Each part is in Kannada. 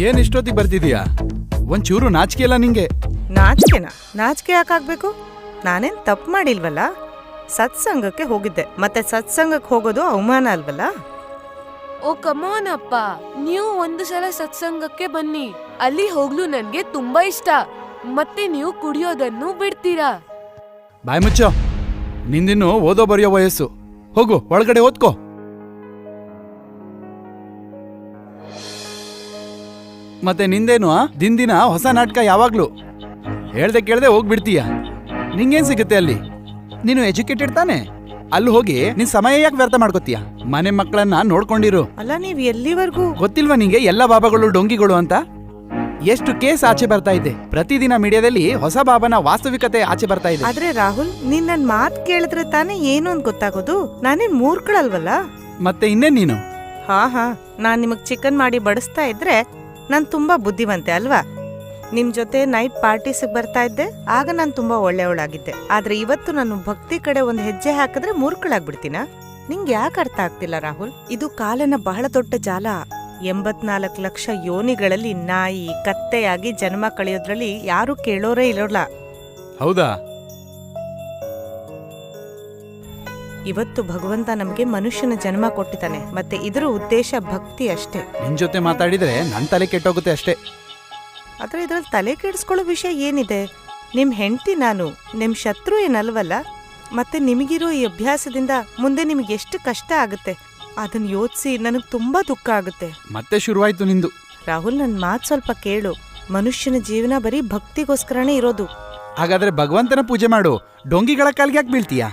ಏನ್ ಇಷ್ಟೊತ್ತಿಗೆ ಬರ್ತಿದೀಯಾ ಒಂಚೂರು ನಾಚಿಕೆ ಇಲ್ಲ ನಿಂಗೆ. ನಾಚಿಕೆನಾ? ನಾಚಿಕೆ ಯಾಕಾಗ್ಬೇಕು ನಾನೇನ್ ತಪ್ಪು ಮಾಡಿಲ್ವಲ್ಲ? ಸತ್ಸಂಗಕ್ಕೆ ಹೋಗಿದ್ದೆ. ಮತ್ತೆ ಸತ್ಸಂಗಕ್ಕೆ ಹೋಗೋದು ಅವಮಾನ ಅಲ್ವಲ್ಲ? ಓ ಕಮೋನ್ ಅಪ್ಪ. ನೀವು ಒಂದು ಸಲ ಸತ್ಸಂಗಕ್ಕೆ ಬನ್ನಿ. ಅಲ್ಲಿ ಹೋಗ್ಲು ನನ್ಗೆ ತುಂಬಾ ಇಷ್ಟ. ಮತ್ತೆ ನೀವು ಕುಡಿಯೋದನ್ನು ಬಿಡ್ತೀರಾ? ಬಾಯ್ ಮುಚ್ಚೋ. ನಿಂದಿನ್ನು ಓದೋ ಬರೆಯೋ ವಯಸ್ಸು. ಹೋಗು ಒಳಗಡೆ ಓದ್ಕೋ. ಮತ್ತೆ ನಿಂದೇನು? ದಿನ ಹೊಸ ನಾಟಕ ಯಾವಾಗ್ಲೂ? ಹೇಳ್ದೆ ಕೇಳ್ದೆ ಹೋಗ್ಬಿಡ್ತೀಯ? ನಿಂಗೇನ್ ಸಿಗುತ್ತೆ ಅಲ್ಲಿ? ನೀನು ಎಜುಕೇಟೆಡ್ ತಾನೆ? ಅಲ್ಲಿ ಹೋಗಿ ನಿನ್ ಸಮಯ ಯಾಕೆ ವ್ಯರ್ಥ ಮಾಡ್ಕೋತೀಯ? ಮನೆ ಮಕ್ಕಳನ್ನ ನೋಡ್ಕೊಂಡಿರು. ಅಲ್ಲ ನೀವ್ ಎಲ್ಲಿವರೆಗೂ? ಗೊತ್ತಿಲ್ವಾ ನಿಂಗೆ ಎಲ್ಲ ಬಾಬಾಗಳು ಡೊಂಗಿಗಳು ಅಂತ? ಎಷ್ಟು ಕೇಸ್ ಆಚೆ ಬರ್ತಾ ಇದೆ. ಪ್ರತಿದಿನ ಮೀಡಿಯಾದಲ್ಲಿ ಹೊಸ ಬಾಬನ ವಾಸ್ತವಿಕತೆ ಆಚೆ ಬರ್ತಾ ಇದೆ. ಆದ್ರೆ ರಾಹುಲ್ ನೀನ್ ನನ್ ಮಾತ್ ಕೇಳಿದ್ರೆ ತಾನೇ ಏನು ಅಂತ ಗೊತ್ತಾಗೋದು? ನಾನೇನ್ ಮೂರ್ಖಳಲ್ವಲ್ಲ? ಮತ್ತೆ ಇನ್ನೇನ್ ನೀನು? ಹಾ ಹಾ. ನಾನ್ ನಿಮಗ್ ಚಿಕನ್ ಮಾಡಿ ಬಡಿಸ್ತಾ ಇದ್ರೆ ನಾನ್ ತುಂಬ ಬುದ್ಧಿವಂತೆ, ಅಲ್ವಾ? ನಿಮ್ಮ ಜೊತೆ ನೈಟ್ ಪಾರ್ಟೀಸಿಗೆ ಬರ್ತಾ ಇದ್ದೆ, ಆಗ ನಾನು ತುಂಬಾ ಒಳ್ಳೆಯವಳಾಗಿದ್ದೆ. ಆದ್ರೆ ಇವತ್ತು ನಾನು ಭಕ್ತಿ ಕಡೆ ಒಂದು ಹೆಜ್ಜೆ ಹಾಕಿದ್ರೆ ಮೂರ್ಖಳಾಗ್ಬಿಡ್ತೀನ? ನಿಂಗೆ ಯಾಕೆ ಅರ್ಥ ಆಗ್ತಿಲ್ಲ, ರಾಹುಲ್? ಇದು ಕಾಲನ ಬಹಳ ದೊಡ್ಡ ಜಾಲ. ಎಂಬತ್ನಾಲ್ಕು ಲಕ್ಷ ಯೋನಿಗಳಲ್ಲಿ ನಾಯಿ, ಕತ್ತೆಯಾಗಿ ಜನ್ಮ ಕಳೆಯೋದ್ರಲ್ಲಿ ಯಾರು ಕೇಳೋರೇ ಇರೋಲ್ಲ. ಹೌದಾ? ಇವತ್ತು ಭಗವಂತ ನಮಗೆ ಮನುಷ್ಯನ ಜನ್ಮ ಕೊಟ್ಟಿದ್ದಾನೆ ಮತ್ತೆ ಇದರ ಉದ್ದೇಶ ಭಕ್ತಿ ಅಷ್ಟೇ. ನಿನ್ ಜೊತೆ ಮಾತಾಡಿದ್ರೆ ನನ್ ತಲೆ ಕೆಟ್ಟೋಗುತ್ತೆ ಅಷ್ಟೇ. ಆದ್ರೆ ಇದ್ರಲ್ಲಿ ತಲೆ ಕೆಡಿಸ್ಕೊಳ್ಳೋ ವಿಷಯ ಏನಿದೆ? ನಿಮ್ ಹೆಂಡತಿ ನಾನು ನಿಮ್ ಶತ್ರು ಏನಲ್ವಲ್ಲ? ಮತ್ತೆ ನಿಮಗಿರೋ ಈ ಅಭ್ಯಾಸದಿಂದ ಮುಂದೆ ನಿಮಗೆ ಎಷ್ಟು ಕಷ್ಟ ಆಗುತ್ತೆ? ಅದನ್ನ ಯೋಚಿಸಿ ನನಗೆ ತುಂಬಾ ದುಃಖ ಆಗುತ್ತೆ. ಮತ್ತೆ ಶುರುವಾಯ್ತು ನಿಂದು. ರಾಹುಲ್ ನನ್ ಮಾತು ಸ್ವಲ್ಪ ಕೇಳು. ಮನುಷ್ಯನ ಜೀವನ ಬರೀ ಭಕ್ತಿಗೋಸ್ಕರನೇ ಇರೋದು. ಹಾಗಾದ್ರೆ ಭಗವಂತನ ಪೂಜೆ ಮಾಡು. ಡೊಂಗಿಗಳ ಕಾಲ್ಗೆ ಯಾಕೆ ಬೀಳ್ತೀಯಾ?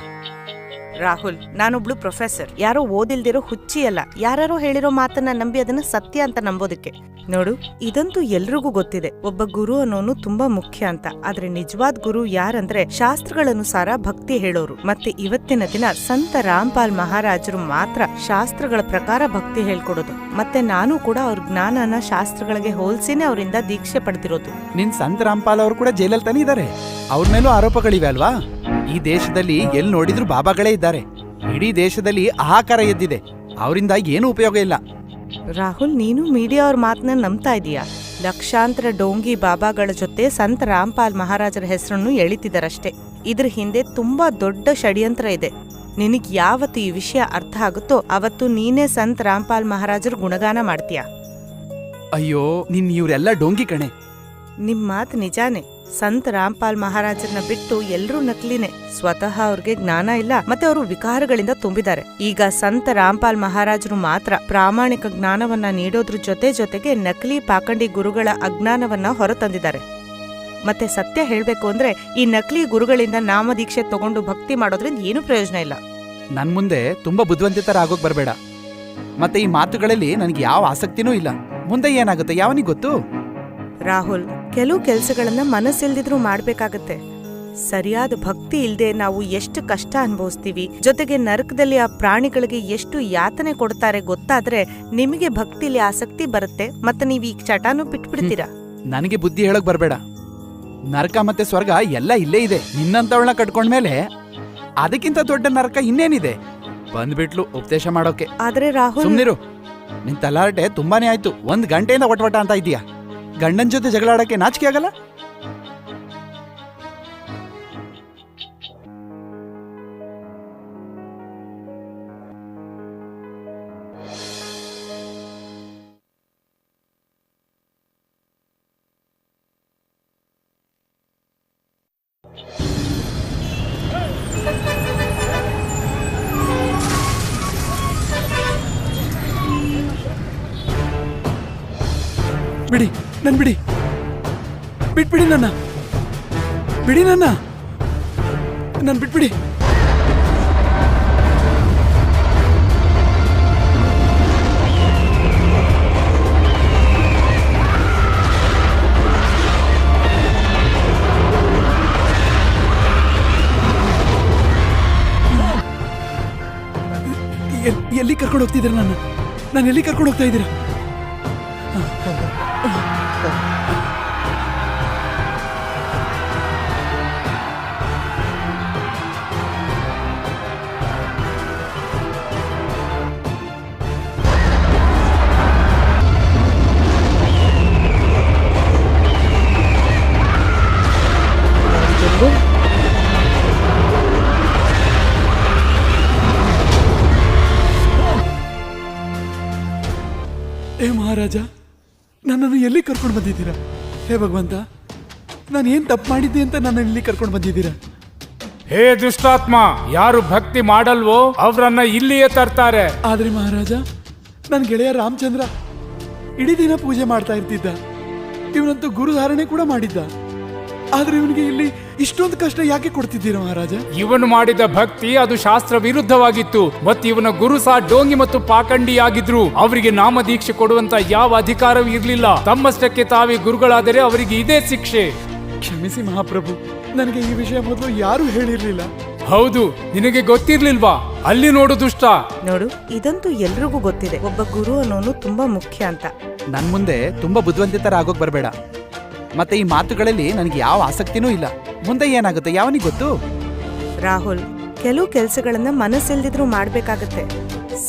ರಾಹುಲ್, ನಾನೊಬ್ಳು ಪ್ರೊಫೆಸರ್. ಯಾರೋ ಓದಿಲ್ದಿರೋ ಹುಚ್ಚಿ ಅಲ್ಲ. ಯಾರೋ ಹೇಳಿರೋ ಮಾತನ್ನ ನಂಬಿ ಅದನ್ನ ಸತ್ಯ ಅಂತ ನಂಬೋದಕ್ಕೆ. ನೋಡು, ಇದಂತೂ ಎಲ್ರಿಗೂ ಗೊತ್ತಿದೆ. ಒಬ್ಬ ಗುರು ಅನ್ನೋನು ತುಂಬಾ ಮುಖ್ಯ ಅಂತ. ಆದ್ರೆ ನಿಜವಾದ ಗುರು ಯಾರಂದ್ರೆ ಶಾಸ್ತ್ರಗಳನುಸಾರ ಭಕ್ತಿ ಹೇಳೋರು. ಮತ್ತೆ ಇವತ್ತಿನ ದಿನ ಸಂತ ರಾಮ್ಪಾಲ್ ಮಹಾರಾಜರು ಮಾತ್ರ ಶಾಸ್ತ್ರಗಳ ಪ್ರಕಾರ ಭಕ್ತಿ ಹೇಳ್ಕೊಡೋದು. ಮತ್ತೆ ನಾನು ಕೂಡ ಅವ್ರ ಜ್ಞಾನನ ಶಾಸ್ತ್ರಗಳಿಗೆ ಹೋಲ್ಸಿನೇ ಅವರಿಂದ ದೀಕ್ಷೆ ಪಡೆದಿರೋದು. ನಿನ್ ಸಂತ ರಾಮ್ಪಾಲ್ ಅವರು ಕೂಡ ಜೈಲಲ್ಲಿ ತಾನೇ ಇದ್ದಾರೆ ಅವ್ರ ಮೇಲೂ ಆರೋಪಗಳಿವೆ ಅಲ್ವಾ? ಈ ದೇಶದಲ್ಲಿ ಎಲ್ಲಿ ನೋಡಿದ್ರು ಬಾಬಾಗಳೇ ಇದ್ದಾರೆ. ಇಡೀ ದೇಶದಲ್ಲಿ ಆಹಾಕಾರ ಎದ್ದಿದೆ. ಅವರಿಂದ ಏನು ಉಪಯೋಗ ಇಲ್ಲ. ರಾಹುಲ್ ನೀನು ಮೀಡಿಯಾ ಅವ್ರ ಮಾತನ್ನ ನಂಬ್ತಾ ಇದೀಯಾ? ಲಕ್ಷಾಂತರ ಡೋಂಗಿ ಬಾಬಾಗಳ ಜೊತೆ ಸಂತ ರಾಮ್ಪಾಲ್ ಮಹಾರಾಜರ ಹೆಸರನ್ನು ಎಳಿತಿದಾರಷ್ಟೇ ಇದ್ರ ಹಿಂದೆ ತುಂಬಾ ದೊಡ್ಡ ಷಡ್ಯಂತ್ರ ಇದೆ. ನಿನಗ್ ಯಾವತ್ತು ಈ ವಿಷಯ ಅರ್ಥ ಆಗುತ್ತೋ ಅವತ್ತು ನೀನೇ ಸಂತ ರಾಮ್ಪಾಲ್ ಮಹಾರಾಜರ ಗುಣಗಾನ ಮಾಡ್ತೀಯ? ಅಯ್ಯೋ ನಿನ್ ಇವರೆಲ್ಲ ಡೋಂಗಿ ಕಣೆ. ನಿಮ್ ಮಾತು ನಿಜಾನೇ. ಸಂತ ರಾಮ್ಪಾಲ್ ಮಹಾರಾಜರನ್ನ ಬಿಟ್ಟು ಎಲ್ಲರೂ ನಕಲಿನೇ. ಸ್ವತಃ ಅವ್ರಿಗೆ ಜ್ಞಾನ ಇಲ್ಲ ಮತ್ತೆ ಅವರು ವಿಕಾರಗಳಿಂದ ತುಂಬಿದ್ದಾರೆ. ಈಗ ಸಂತ ರಾಮ್ಪಾಲ್ ಮಹಾರಾಜರು ಮಾತ್ರ ಪ್ರಾಮಾಣಿಕ ಜ್ಞಾನವನ್ನ ನೀಡೋದ್ರ ಜೊತೆ ಜೊತೆಗೆ ನಕಲಿ ಪಾಕಂಡಿ ಗುರುಗಳ ಅಜ್ಞಾನವನ್ನ ಹೊರತಂದಿದ್ದಾರೆ. ಮತ್ತೆ ಸತ್ಯ ಹೇಳಬೇಕು ಅಂದ್ರೆ ಈ ನಕಲಿ ಗುರುಗಳಿಂದ ನಾಮದೀಕ್ಷೆ ತಗೊಂಡು ಭಕ್ತಿ ಮಾಡೋದ್ರಿಂದ ಏನು ಪ್ರಯೋಜನ ಇಲ್ಲ. ನನ್ ಮುಂದೆ ತುಂಬಾ ಬುದ್ಧಿವಂತಿತರ ಆಗೋಗ್ ಬರಬೇಡ. ಮತ್ತೆ ಈ ಮಾತುಗಳಲ್ಲಿ ನನಗೆ ಯಾವ ಆಸಕ್ತಿನೂ ಇಲ್ಲ. ಮುಂದೆ ಏನಾಗುತ್ತೆ ಯಾವನಿಗೆ ಗೊತ್ತು? ರಾಹುಲ್ ಕೆಲವು ಕೆಲಸಗಳನ್ನು ಮನಸ್ಸಿಲ್ದಿದ್ರೂ ಮಾಡ್ಬೇಕಾಗತ್ತೆ. ಸರಿಯಾದ ಭಕ್ತಿ ಇಲ್ಲದೆ ನಾವು ಎಷ್ಟು ಕಷ್ಟ ಅನುಭವಿಸ್ತೀವಿ ಜೊತೆಗೆ ನರಕದಲ್ಲಿ ಆ ಪ್ರಾಣಿಗಳಿಗೆ ಎಷ್ಟು ಯಾತನೆ ಕೊಡ್ತಾರೆ ಗೊತ್ತಾದ್ರೆ ನಿಮಗೆ ಭಕ್ತಿಲಿ ಆಸಕ್ತಿ ಬರುತ್ತೆ ಮತ್ತೆ ನೀವು ಈ ಚಟಾನು ಬಿಟ್ಬಿಡ್ತೀರಾ? ನನಗೆ ಬುದ್ಧಿ ಹೇಳಕ್ ಬರಬೇಡ. ನರಕ ಮತ್ತೆ ಸ್ವರ್ಗ ಎಲ್ಲ ಇಲ್ಲೇ ಇದೆ ನಿನ್ನಂತವಳನ್ನ ಕಟ್ಕೊಂಡ್ಮೇಲೆ ಅದಕ್ಕಿಂತ ದೊಡ್ಡ ನರಕ ಇನ್ನೇನಿದೆ? ಬಂದ್ಬಿಟ್ಲು ಉಪದೇಶ ಮಾಡೋಕೆ. ಆದ್ರೆ ರಾಹುಲ್ ಸುಮ್ನಿರು. ನಿನ್ ತಲಾಟೆ ತುಂಬಾನೇ ಆಯ್ತು ಒಂದ್ ಗಂಟೆಯಿಂದ ಒಟ್ವಟ ಅಂತ ಇದೀಯಾ ಗಂಡನ್ ಜೊತೆ ಜಗಳ ಆಡಕ್ಕೆ ನಾಚಿಕೆ ಆಗಲ್ಲ ಬಿಡಿ ನನ್ ಬಿಡಿ ಬಿಟ್ಬಿಡಿ ನನ್ನ. ಬಿಡಿ ನನ್ನ. ನನ್ ಬಿಟ್ಬಿಡಿ. ಎಲ್- ಎಲ್ಲಿ ಕರ್ಕೊಂಡು ಹೋಗ್ತಿದ್ದೀರಾ ನಾನು ನಾನು ಎಲ್ಲಿ ಕರ್ಕೊಂಡು ಹೋಗ್ತಾ ಇದ್ದೀರಾ? ಹೇ ಮಹಾರಾಜ ನನ್ನನ್ನು ಎಲ್ಲಿ ಕರ್ಕೊಂಡು ಬಂದಿದ್ದೀರಾ? ಹೇ ಭಗವಂತ ನಾನು ಏನು ತಪ್ಪು ಮಾಡಿದ್ದೆ ಅಂತ ನನ್ನ ಇಲ್ಲಿ ಕರ್ಕೊಂಡು ಬಂದಿದ್ದೀರಾ? ಹೇ ದುಷ್ಟಾತ್ಮ ಯಾರು ಭಕ್ತಿ ಮಾಡಲ್ವೋ ಅವರನ್ನ ಇಲ್ಲಿಯೇ ತರ್ತಾರೆ. ಆದ್ರೆ ಮಹಾರಾಜ ನನ್ನ ಗೆಳೆಯ ರಾಮಚಂದ್ರ ಇಡೀ ದಿನ ಪೂಜೆ ಮಾಡ್ತಾ ಇರ್ತಿದ್ದ. ಇವನಂತೂ ಗುರುಧಾರಣೆ ಕೂಡ ಮಾಡಿದ್ದ. ಆದ್ರೆ ಇವನಿಗೆ ಇಲ್ಲಿ ಇಷ್ಟೊಂದು ಕಷ್ಟ ಯಾಕೆ ಕೊಡ್ತಿದ್ದೀರಾ ಮಹಾರಾಜ? ಇವನು ಮಾಡಿದ ಭಕ್ತಿ ಅದು ಶಾಸ್ತ್ರ ವಿರುದ್ಧವಾಗಿತ್ತು. ಮತ್ತು ಇವನ ಗುರು ಸಹ ಡೋಂಗಿ ಮತ್ತು ಪಾಖಂಡಿಯಾಗಿದ್ರು. ಅವರಿಗೆ ನಾಮದೀಕ್ಷೆ ಕೊಡುವಂತ ಯಾವ ಅಧಿಕಾರವೂ ಇರಲಿಲ್ಲ. ತಮ್ಮಷ್ಟಕ್ಕೆ ತಾವೇ ಗುರುಗಳಾದರೆ ಅವರಿಗೆ ಇದೇ ಶಿಕ್ಷೆ. ಕ್ಷಮಿಸಿ ಮಹಾಪ್ರಭು ನನಗೆ ಈ ವಿಷಯ ಮೊದಲು ಯಾರು ಹೇಳಿರ್ಲಿಲ್ಲ. ಹೌದು ನಿನಗೆ ಗೊತ್ತಿರ್ಲಿಲ್ವಾ? ಅಲ್ಲಿ ನೋಡು ದುಷ್ಟ. ನೋಡು ಇದಂತೂ ಎಲ್ರಿಗೂ ಗೊತ್ತಿದೆ. ಒಬ್ಬ ಗುರು ಅನ್ನೋನು ತುಂಬಾ ಮುಖ್ಯ ಅಂತ. ನನ್ ಮುಂದೆ ತುಂಬಾ ಬುದ್ಧಿವಂತಿತರ ಆಗೋಕ್ ಬರಬೇಡ. ಮತ್ತೆ ಈ ಮಾತುಗಳಲ್ಲಿ ನನಗೆ ಯಾವ ಆಸಕ್ತಿನೂ ಇಲ್ಲ. ಮುಂದೆ ಏನಾಗುತ್ತೆ ಯಾವನಿಗೆ ಗೊತ್ತು? ರಾಹುಲ್ ಕೆಲವು ಕೆಲಸಗಳನ್ನ ಮನಸ್ಸಿಲ್ದಿದ್ರು ಮಾಡ್ಬೇಕಾಗತ್ತೆ.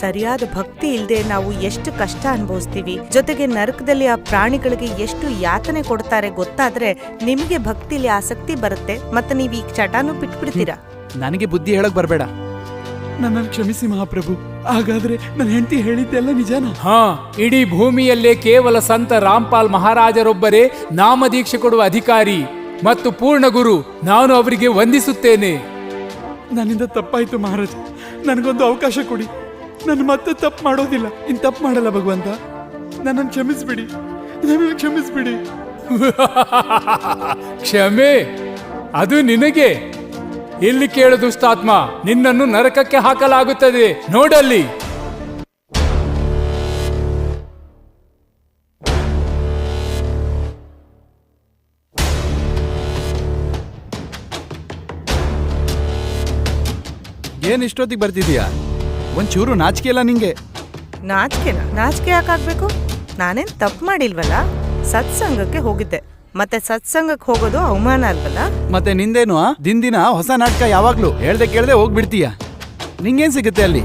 ಸರಿಯಾದ ಭಕ್ತಿ ಇಲ್ಲದೆ ನಾವು ಎಷ್ಟು ಕಷ್ಟ ಅನುಭವಿಸ್ತೀವಿ ಜೊತೆಗೆ ನರಕದಲ್ಲಿ ಆ ಪ್ರಾಣಿಗಳಿಗೆ ಎಷ್ಟು ಯಾತನೆ ಕೊಡ್ತಾರೆ ಗೊತ್ತಾದ್ರೆ ನಿಮಗೆ ಭಕ್ತಿಲಿ ಆಸಕ್ತಿ ಬರುತ್ತೆ ಮತ್ತೆ ನೀವು ಈ ಚಟಾನು ಬಿಟ್ಬಿಡ್ತೀರಾ? ನನಗೆ ಬುದ್ಧಿ ಹೇಳಕ್ ಬರಬೇಡ. ನನ್ನನ್ನು ಕ್ಷಮಿಸಿ ಮಹಾಪ್ರಭು. ಹಾಗಾದ್ರೆ ನನ್ನ ಹೆಂಡತಿ ಹೇಳಿದ್ದೆಲ್ಲ ನಿಜಾನ? ಹ ಇಡೀ ಭೂಮಿಯಲ್ಲೇ ಕೇವಲ ಸಂತ ರಾಮ್ಪಾಲ್ ಮಹಾರಾಜರೊಬ್ಬರೇ ನಾಮದೀಕ್ಷೆ ಕೊಡುವ ಅಧಿಕಾರಿ ಮತ್ತು ಪೂರ್ಣ ಗುರು ನಾನು ಅವರಿಗೆ ವಂದಿಸುತ್ತೇನೆ. ನನ್ನಿಂದ ತಪ್ಪಾಯ್ತು ಮಹಾರಾಜ. ನನಗೊಂದು ಅವಕಾಶ ಕೊಡಿ. ನಾನು ಮತ್ತೆ ತಪ್ಪು ಮಾಡೋದಿಲ್ಲ. ಇನ್ ತಪ್ಪು ಮಾಡಲ್ಲ ಭಗವಂತ. ನನ್ನನ್ನು ಕ್ಷಮಿಸ್ಬಿಡಿ. ನನ್ನನ್ನು ಕ್ಷಮಿಸ್ಬಿಡಿ. ಕ್ಷಮೆ ಅದು ನಿನಗೆ. ಇಲ್ಲಿ ಕೇಳು ದುಷ್ಟಾತ್ಮ ನಿನ್ನನ್ನು ನರಕಕ್ಕೆ ಹಾಕಲಾಗುತ್ತದೆ. ನೋಡಲ್ಲಿ. ಏನ್ ಇಷ್ಟೊತ್ತಿಗೆ ಬರ್ತಿದೀಯಾ ಒಂಚೂರು ನಾಚಿಕೆ ಇಲ್ಲ ನಿಂಗೆ. ನಾಚಿಕೆನಾ ನಾಚಿಕೆ ಯಾಕಾಗ್ಬೇಕು? ನಾನೇನ್ ತಪ್ಪು ಮಾಡಿಲ್ವಲ್ಲ? ಸತ್ಸಂಗಕ್ಕೆ ಹೋಗಿದ್ದೆ. ಮತ್ತೆ ಸತ್ಸಂಗಕ್ಕೆ ಹೋಗೋದು ಅವಮಾನ ಅಲ್ವಲ್ಲ? ಮತ್ತೆ ನಿಂದೇನು ದಿನ ದಿನ ಹೊಸ ನಾಟಕ ಯಾವಾಗ್ಲೂ ಹೇಳ್ದೆ ಕೇಳ್ದೆ ಹೋಗ್ಬಿಡ್ತೀಯ? ನಿಂಗೇನ್ ಸಿಗುತ್ತೆ ಅಲ್ಲಿ?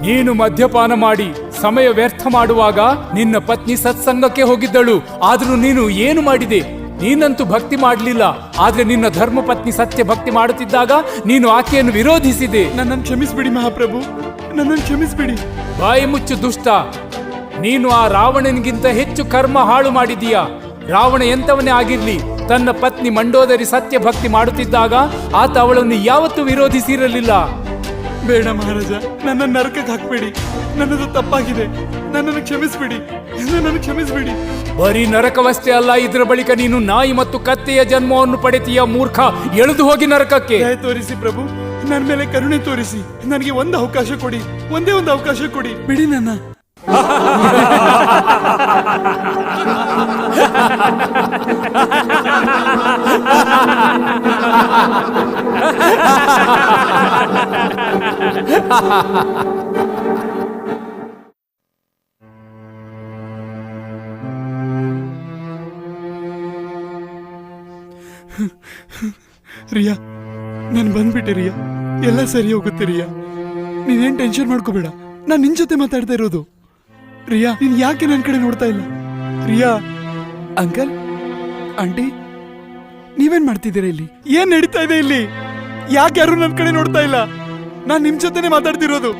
ನೀನು ಮದ್ಯಪಾನ ಮಾಡಿ ಸಮಯ ವ್ಯರ್ಥ ಮಾಡುವಾಗ ನಿನ್ನ ಪತ್ನಿ ಸತ್ಸಂಗಕ್ಕೆ ಹೋಗಿದ್ದಳು. ಆದ್ರೂ ನೀನು ಏನು ಮಾಡಿದೆ? ನೀನಂತೂ ಭಕ್ತಿ ಮಾಡಲಿಲ್ಲ. ಆದ್ರೆ ನಿನ್ನ ಧರ್ಮ ಪತ್ನಿ ಸತ್ಯ ಭಕ್ತಿ ಮಾಡುತ್ತಿದ್ದಾಗ ನೀನು ಆಕೆಯನ್ನು ವಿರೋಧಿಸಿದೆ. ನನ್ನನ್ನು ಕ್ಷಮಿಸ್ಬಿಡಿ ಮಹಾಪ್ರಭು. ನನ್ನನ್ನು ಕ್ಷಮಿಸ್ಬಿಡಿ. ಬಾಯಿ ಮುಚ್ಚು ದುಷ್ಟ. ನೀನು ಆ ರಾವಣನಿಗಿಂತ ಹೆಚ್ಚು ಕರ್ಮ ಹಾಳು ಮಾಡಿದೀಯ ರಾವಣ ಎಂಥವನೇ ಆಗಿರಲಿ ತನ್ನ ಪತ್ನಿ ಮಂಡೋದರಿ ಸತ್ಯ ಭಕ್ತಿ ಮಾಡುತ್ತಿದ್ದಾಗ ಆತ ಅವಳನ್ನು ಯಾವತ್ತೂ ವಿರೋಧಿಸಿರಲಿಲ್ಲ. ಬೇಡ ಮಹಾರಾಜ ನನ್ನ ನರಕಕ್ಕೆ ಹಾಕ್ಬೇಡಿ. ನನ್ನದು ತಪ್ಪಾಗಿದೆ. ನನ್ನನ್ನು ಕ್ಷಮಿಸ್ಬಿಡಿ. ನನ್ನನ್ನು ಕ್ಷಮಿಸ್ಬಿಡಿ. ಬರೀ ನರಕವಷ್ಟೇ ಅಲ್ಲ ಇದರ ಬಳಿಕ ನೀನು ನಾಯಿ ಮತ್ತು ಕತ್ತೆಯ ಜನ್ಮವನ್ನು ಪಡೆತೀಯ ಮೂರ್ಖ ಎಳೆದು ಹೋಗಿ ನರಕಕ್ಕೆ. ದಯ ತೋರಿಸಿ ಪ್ರಭು. ನನ್ನ ಮೇಲೆ ಕರುಣೆ ತೋರಿಸಿ. ನನಗೆ ಒಂದು ಅವಕಾಶ ಕೊಡಿ. ಒಂದೇ ಒಂದು ಅವಕಾಶ ಕೊಡಿ. ಬಿಡಿ ನನ್ನ. ರಿಯಾ, ನಾನು ಬಂದ್ಬಿಟ್ಟೆ ರಿಯಾ. ಎಲ್ಲ ಸರಿ ಹೋಗುತ್ತೆ ರಿಯಾ. ನೀನೇನು ಟೆನ್ಷನ್ ಮಾಡ್ಕೋಬೇಡ. ನಾನು ನಿನ್ನ ಜೊತೆ ಮಾತಾಡ್ತಾ ಇರೋದು. ರಿಯಾ, ನೀನ್ ಯಾಕೆ ನನ್ನ ಕಡೆ ನೋಡ್ತಾ ಇಲ್ಲ? ರಿಯಾ. ಅಂಕಲ್, ಆಂಟಿ, ನೀವೇನ್ ಮಾಡ್ತಿದ್ದೀರಾ ಇಲ್ಲಿ? ಏನ್ ನಡೀತಾ ಇದೆ ಇಲ್ಲಿ? ಯಾಕೆ ಯಾರು ನನ್ನ ಕಡೆ ನೋಡ್ತಾ ಇಲ್ಲ? ನಾನ್ ನಿಮ್ ಜೊತೆನೆ ಮಾತಾಡ್ತಿರೋದು.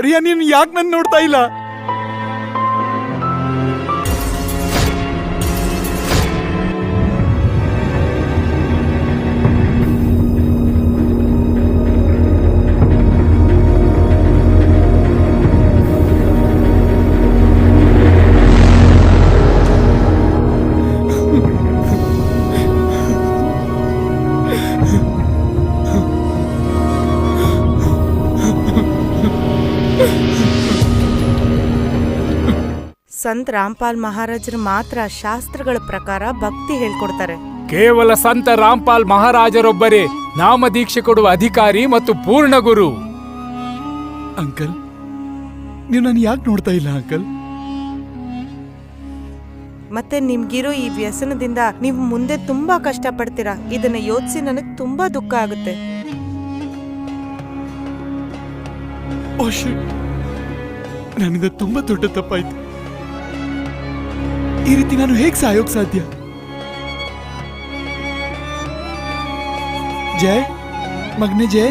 ರಿಯಾ, ನೀನ್ ಯಾಕೆ ನನ್ ನೋಡ್ತಾ ಇಲ್ಲ? ಸಂತ್ ರಾಮ್ಪಾಲ್ ಮಹಾರಾಜರು ಮಾತ್ರ ಶಾಸ್ತ್ರಗಳ ಪ್ರಕಾರ ಭಕ್ತಿ ಹೇಳ್ಕೊಡ್ತಾರೆ. ಕೇವಲ ಸಂತ ರಾಮ್ಪಾಲ್ ಮಹಾರಾಜರೊಬ್ಬರೇ ನಾಮದೀಕ್ಷೆ ಕೊಡುವ ಅಧಿಕಾರಿ ಮತ್ತು ಪೂರ್ಣ ಗುರು. ಅಂಕಲ್ ನೀವು ನಾನು ಯಾಕೆ ನೋಡ್ತಾ ಇಲ್ಲ ಅಂಕಲ್? ಮತ್ತೆ ನಿಮ್ಗಿರೋ ಈ ವ್ಯಸನದಿಂದ ನೀವು ಮುಂದೆ ತುಂಬಾ ಕಷ್ಟ ಪಡ್ತೀರಾ ಇದನ್ನ ಯೋಚಿಸಿ ನನಗ್ ತುಂಬಾ ದುಃಖ ಆಗುತ್ತೆ. ಓ ಶಿಟ್ ನನ್ನಿಂದ ತುಂಬಾ ದೊಡ್ಡ ತಪ್ಪಾಯ್ತು. ಈ ರೀತಿ ನಾನು ಹೇಗೆ ಸಹಯೋಗ ಸಾಧ್ಯ? ಜಯ, ಮಗ್ನೆ ಜಯ.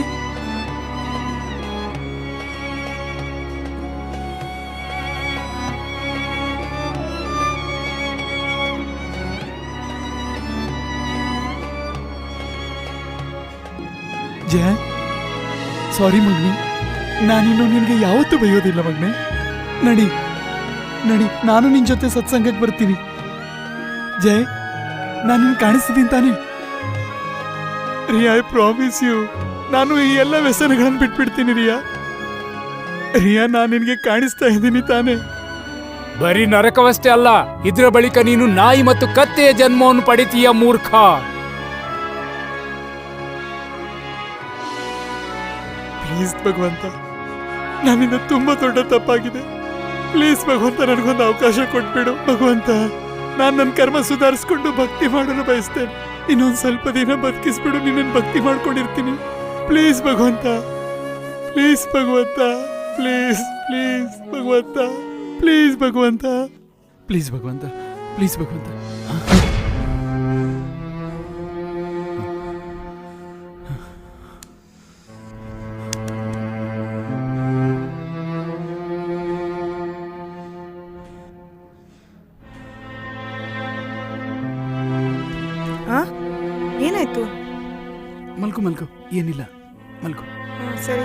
ಜಯ ಸಾರಿ ಮಗ್ನಿ. ನಾನಿನ್ನು ನಿನಗೆ ಯಾವತ್ತೂ ಬೈಯೋದಿಲ್ಲ ಮಗ್ನೆ. ನಡಿ. ನಡಿ ನಾನು ನಿನ್ ಜೊತೆ ಸತ್ಸಂಗಕ್ಕೆ ಬರ್ತೀನಿ. ಜಯ್ ನಾನು ನಿನ್ ಕಾಣಿಸ್ತೀನಿ ತಾನೆ? ರಿಯಾ ಐ ಪ್ರಾಮಿಸ್ ಯು ನಾನು ಈ ಎಲ್ಲ ವ್ಯಸನಗಳನ್ನು ಬಿಟ್ಬಿಡ್ತೀನಿ ರಿಯಾ. ರಿಯಾ ನಾನು ನಿನಗೆ ಕಾಣಿಸ್ತಾ ಇದ್ದೀನಿ ತಾನೆ. ಬರೀ ನರಕವಷ್ಟೇ ಅಲ್ಲ ಇದರ ಬಳಿಕ ನೀನು ನಾಯಿ ಮತ್ತು ಕತ್ತೆಯ ಜನ್ಮವನ್ನು ಪಡಿತೀಯ ಮೂರ್ಖ. ಪ್ಲೀಸ್ ಭಗವಂತ ನನ್ನಿಂದ ತುಂಬಾ ದೊಡ್ಡ ತಪ್ಪಾಗಿದೆ. ಪ್ಲೀಸ್ ಭಗವಂತ ನನಗೊಂದು ಅವಕಾಶ ಕೊಟ್ಬಿಡು. ಭಗವಂತ, ನಾನು ನನ್ನ ಕರ್ಮ ಸುಧಾರಿಸ್ಕೊಂಡು ಭಕ್ತಿ ಮಾಡಲು ಬಯಸ್ತೇನೆ. ಇನ್ನೊಂದು ಸ್ವಲ್ಪ ದಿನ ಬದುಕಿಸ್ಬಿಡು ನಿನ್ನನ್ನು ಭಕ್ತಿ ಮಾಡ್ಕೊಂಡಿರ್ತೀನಿ. ಪ್ಲೀಸ್ ಭಗವಂತ ಪ್ಲೀಸ್ ಭಗವಂತ, ಪ್ಲೀಸ್ ಪ್ಲೀಸ್ ಭಗವಂತ ಪ್ಲೀಸ್ ಭಗವಂತ. ಪ್ಲೀಸ್ ಭಗವಂತ ಪ್ಲೀಸ್ ಭಗವಂತ. ಮಲ್ಕು ಮಲ್ಕು ಏನಿಲ್ಲ ಮಲ್ಕು ಹ್ಮ್, ಸರಿ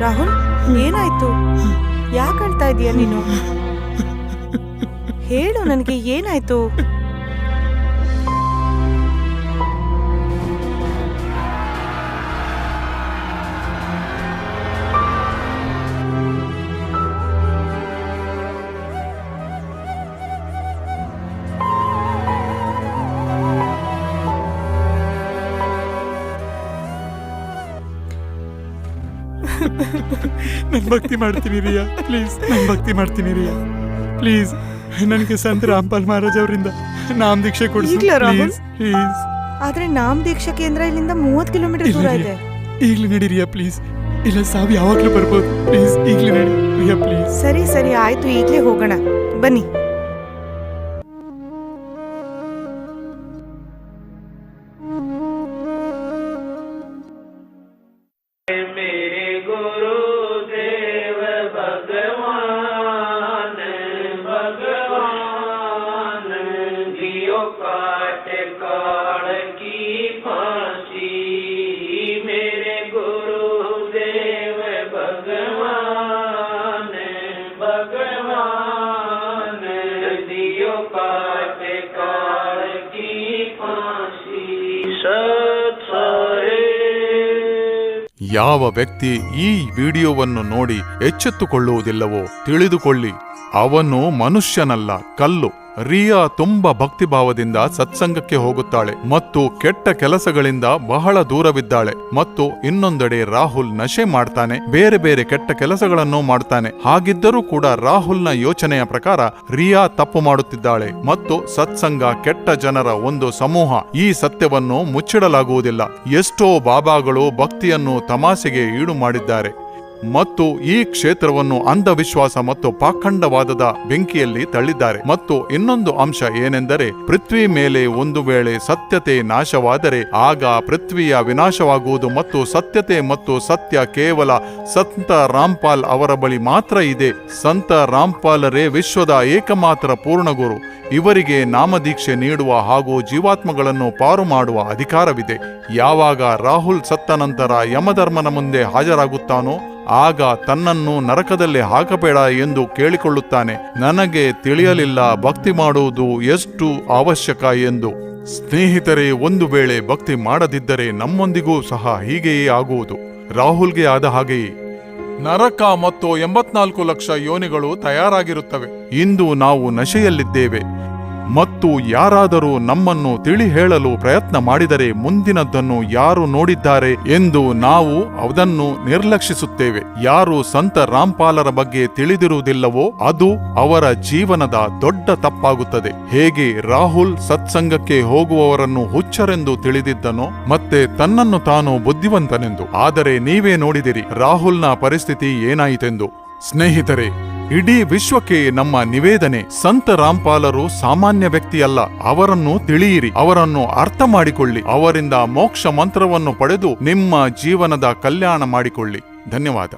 ರಾಹುಲ್ ಏನಾಯ್ತು? ಯಾಕೆ ಅಳ್ತಾ ಇದೀಯ ನೀನು? ಹೇಳು ನನಗೆ ಏನಾಯ್ತು? ನಾನು ಭಕ್ತಿ ಮಾಡ್ತೀನಿ ರಿಯಾ. ಪ್ಲೀಸ್ ನಾನು ಭಕ್ತಿ ಮಾಡ್ತೀನಿ ರಿಯಾ. ಪ್ಲೀಸ್ ನನಗೆ ಸಂತ ರಾಮ್ಪಾಲ್ ಮಹಾರಾಜ್ ಅವರಿಂದ ನಾಮ ದೀಕ್ಷೆ ಕೊಡಿಸಿ. ಈಗ್ಲೇ ರಾಹುಲ್? ಪ್ಲೀಸ್ ಪ್ಲೀಸ್ ಆದ್ರೆ ನಾಮ ದೀಕ್ಷಾ ಕೇಂದ್ರ ಇಲ್ಲಿಂದ ಮೂವತ್ ಕಿಲೋಮೀಟರ್ ದೂರ ಇದೆ. ಈಗ್ಲೇ ನಡಿ ರಿಯಾ ಪ್ಲೀಸ್ ಇಲ್ಲ ಸಾವು ಯಾವಾಗ್ಲೂ ಬರ್ಬೋದು. ಪ್ಲೀಸ್ ಈಗಲೇ ನಡಿ. ರಿಯಾ ಪ್ಲೀಸ್ ಸರಿ ಸರಿ ಆಯ್ತು ಈಗ್ಲೇ ಹೋಗೋಣ. ಬನ್ನಿ. ಯಾವ ವ್ಯಕ್ತಿ ಈ ವಿಡಿಯೋವನ್ನು ನೋಡಿ ಎಚ್ಚೆತ್ತುಕೊಳ್ಳುವುದಿಲ್ಲವೋ ತಿಳಿದುಕೊಳ್ಳಿ. ಅವನು ಮನುಷ್ಯನಲ್ಲ ಕಲ್ಲು. ರಿಯಾ ತುಂಬಾ ಭಕ್ತಿಭಾವದಿಂದ ಸತ್ಸಂಗಕ್ಕೆ ಹೋಗುತ್ತಾಳೆ ಮತ್ತು ಕೆಟ್ಟ ಕೆಲಸಗಳಿಂದ ಬಹಳ ದೂರವಿದ್ದಾಳೆ ಮತ್ತು ಇನ್ನೊಂದೆಡೆ ರಾಹುಲ್ ನಶೆ ಮಾಡ್ತಾನೆ, ಬೇರೆ ಬೇರೆ ಕೆಟ್ಟ ಕೆಲಸಗಳನ್ನು ಮಾಡ್ತಾನೆ. ಹಾಗಿದ್ದರೂ ಕೂಡ ರಾಹುಲ್ನ ಯೋಚನೆಯ ಪ್ರಕಾರ ರಿಯಾ ತಪ್ಪು ಮಾಡುತ್ತಿದ್ದಾಳೆ ಮತ್ತು ಸತ್ಸಂಗ ಕೆಟ್ಟ ಜನರ ಒಂದು ಸಮೂಹ ಈ ಸತ್ಯವನ್ನು ಮುಚ್ಚಿಡಲಾಗುವುದಿಲ್ಲ. ಎಷ್ಟೋ ಬಾಬಾಗಳು ಭಕ್ತಿಯನ್ನು ತಮಾಷೆಗೆ ಈಡು ಮಾಡಿದ್ದಾರೆ. ಮತ್ತು ಈ ಕ್ಷೇತ್ರವನ್ನು ಅಂಧವಿಶ್ವಾಸ ಮತ್ತು ಪಾಖಂಡವಾದದ ಬೆಂಕಿಯಲ್ಲಿ ತಳ್ಳಿದ್ದಾರೆ. ಮತ್ತು ಇನ್ನೊಂದು ಅಂಶ ಏನೆಂದರೆ, ಪೃಥ್ವಿ ಮೇಲೆ ಒಂದು ವೇಳೆ ಸತ್ಯತೆ ನಾಶವಾದರೆ, ಆಗ ಪೃಥ್ವಿಯ ವಿನಾಶವಾಗುವುದು ಮತ್ತು ಸತ್ಯತೆ ಮತ್ತು ಸತ್ಯ ಕೇವಲ ಸಂತ ರಾಮ್ಪಾಲ್ ಅವರ ಬಳಿ ಮಾತ್ರ ಇದೆ. ಸಂತ ರಾಮ್ಪಾಲರೇ ವಿಶ್ವದ ಏಕಮಾತ್ರ ಪೂರ್ಣಗುರು. ಇವರಿಗೆ ನಾಮದೀಕ್ಷೆ ನೀಡುವ ಹಾಗೂ ಜೀವಾತ್ಮಗಳನ್ನು ಪಾರು ಮಾಡುವ ಅಧಿಕಾರವಿದೆ. ಯಾವಾಗ ರಾಹುಲ್ ಸತ್ತ ನಂತರ ಯಮಧರ್ಮನ ಮುಂದೆ ಹಾಜರಾಗುತ್ತಾನೋ ಆಗ ತನ್ನನ್ನು ನರಕದಲ್ಲಿ ಹಾಕಬೇಡ ಎಂದು ಕೇಳಿಕೊಳ್ಳುತ್ತಾನೆ. ನನಗೆ ತಿಳಿಯಲಿಲ್ಲ, ಭಕ್ತಿ ಮಾಡುವುದು ಎಷ್ಟು ಅವಶ್ಯಕ ಎಂದು. ಸ್ನೇಹಿತರೆ, ಒಂದು ವೇಳೆ ಭಕ್ತಿ ಮಾಡದಿದ್ದರೆ ನಮ್ಮೊಂದಿಗೂ ಸಹ ಹೀಗೆಯೇ ಆಗುವುದು. ರಾಹುಲ್ಗೆ ಆದ ಹಾಗೆಯೇ ನರಕ ಮತ್ತು ಎಂಬತ್ನಾಲ್ಕು ಲಕ್ಷ ಯೋನಿಗಳು ತಯಾರಾಗಿರುತ್ತವೆ. ಇಂದು ನಾವು ನಶೆಯಲ್ಲಿದ್ದೇವೆ. ಮತ್ತು ಯಾರಾದರೂ ನಮ್ಮನ್ನು ತಿಳಿ ಹೇಳಲು ಪ್ರಯತ್ನ ಮಾಡಿದರೆ ಮುಂದಿನದ್ದನ್ನು ಯಾರು ನೋಡಿದ್ದಾರೆ ಎಂದು ನಾವು ಅದನ್ನು ನಿರ್ಲಕ್ಷಿಸುತ್ತೇವೆ. ಯಾರು ಸಂತ ರಾಮ್ಪಾಲರ ಬಗ್ಗೆ ತಿಳಿದಿರುವುದಿಲ್ಲವೋ ಅದು ಅವರ ಜೀವನದ ದೊಡ್ಡ ತಪ್ಪಾಗುತ್ತದೆ. ಹೇಗೆ ರಾಹುಲ್ ಸತ್ಸಂಗಕ್ಕೆ ಹೋಗುವವರನ್ನು ಹುಚ್ಚರೆಂದು ತಿಳಿದಿದ್ದನೋ, ಮತ್ತೆ ತನ್ನನ್ನು ತಾನು ಬುದ್ಧಿವಂತನೆಂದು. ಆದರೆ ನೀವೇ ನೋಡಿದಿರಿ, ರಾಹುಲ್ನ ಪರಿಸ್ಥಿತಿ ಏನಾಯಿತೆಂದು. ಸ್ನೇಹಿತರೆ ಇಡೀ ವಿಶ್ವಕ್ಕೆ ನಮ್ಮ ನಿವೇದನೆ. ಸಂತ ರಾಮ್ಪಾಲರು ಸಾಮಾನ್ಯ ವ್ಯಕ್ತಿಯಲ್ಲ, ಅವರನ್ನು ತಿಳಿಯಿರಿ, ಅವರನ್ನು ಅರ್ಥ ಮಾಡಿಕೊಳ್ಳಿ, ಅವರಿಂದ ಮೋಕ್ಷ ಮಂತ್ರವನ್ನು ಪಡೆದು ನಿಮ್ಮ ಜೀವನದ ಕಲ್ಯಾಣ ಮಾಡಿಕೊಳ್ಳಿ. ಧನ್ಯವಾದ.